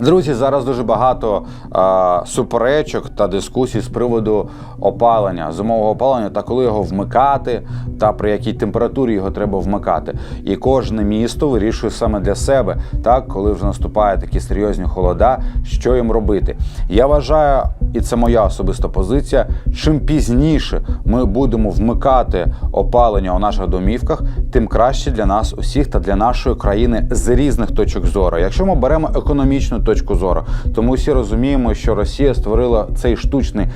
Друзі, зараз дуже багато а, суперечок та дискусій з приводу опалення, зимового опалення та коли його вмикати, та при якій температурі його треба вмикати. І кожне місто вирішує саме для себе, так коли вже наступають такі серйозні холода, що їм робити. Я вважаю, і це моя особиста позиція. Чим пізніше ми будемо вмикати опалення у наших домівках, тим краще для нас усіх та для нашої країни з різних точок зору. Якщо ми беремо економічну точку зору, то ми всі розуміємо, що Росія створила цей штучний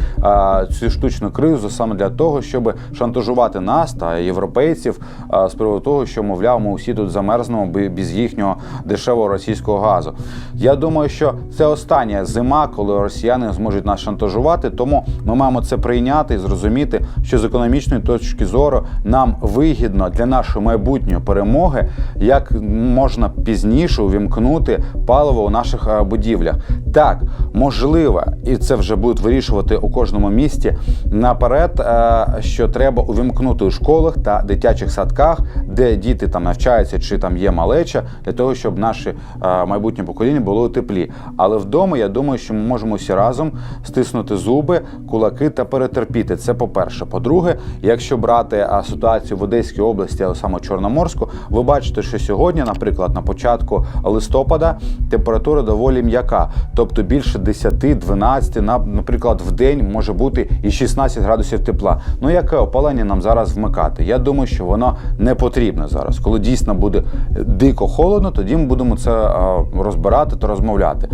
цю штучну кризу саме для того, щоб шантажувати нас та європейців з приводу того, що мовляв, ми усі тут замерзнемо бе- без їхнього дешевого російського газу. Я думаю, що це остання зима, коли росіяни зможуть нас шантажувати. Тому ми маємо це прийняти і зрозуміти, що з економічної точки зору нам вигідно для нашої майбутньої перемоги як можна пізніше увімкнути паливо у наших будівлях. Так, можливо, і це вже будуть вирішувати у кожному місті наперед, е, що треба увімкнути у школах та дитячих садках, де діти там навчаються чи там є малеча, для того, щоб наше е, майбутнє покоління було у теплі. Але вдома я думаю, що ми можемо всі разом стиснути зуби, кулаки та перетерпіти. Це по-перше. По-друге, якщо брати ситуацію в Одеській області, а саме Чорноморську, ви бачите, що сьогодні, наприклад, на початку листопада температура доволі м'яка, тобто більше 10-12, на- наприклад, в день може бути і 16 градусів тепла. Ну яке опалення нам зараз вмикати? Я думаю, що воно не потрібно зараз. Коли дійсно буде дико холодно, тоді ми будемо це розбирати та розмовляти.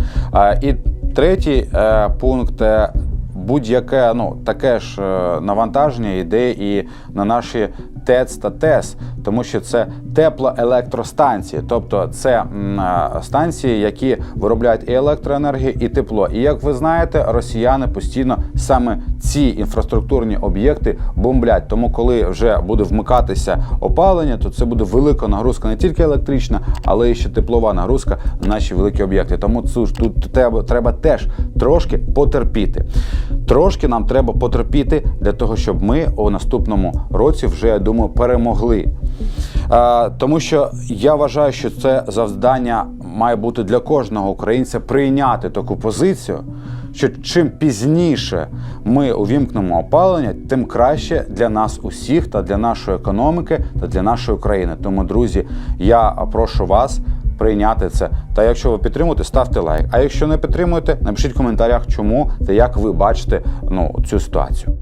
І третій е, пункт. Будь-яке ну таке ж е, навантаження йде і на наші ТЕЦ та ТЕС, тому що це теплоелектростанції, тобто це е, станції, які виробляють і електроенергію, і тепло. І як ви знаєте, росіяни постійно саме ці інфраструктурні об'єкти бомблять. Тому, коли вже буде вмикатися опалення, то це буде велика нагрузка не тільки електрична, але і ще теплова нагрузка на наші великі об'єкти. Тому тут треба, треба теж трошки потерпіти. Трошки нам треба потерпіти для того, щоб ми у наступному році вже я думаю перемогли. Е, тому що я вважаю, що це завдання має бути для кожного українця прийняти таку позицію, що чим пізніше ми увімкнемо опалення, тим краще для нас усіх та для нашої економіки та для нашої країни. Тому, друзі, я прошу вас. Прийняти це. Та якщо ви підтримуєте, ставте лайк. А якщо не підтримуєте, напишіть в коментарях, чому та як ви бачите ну, цю ситуацію.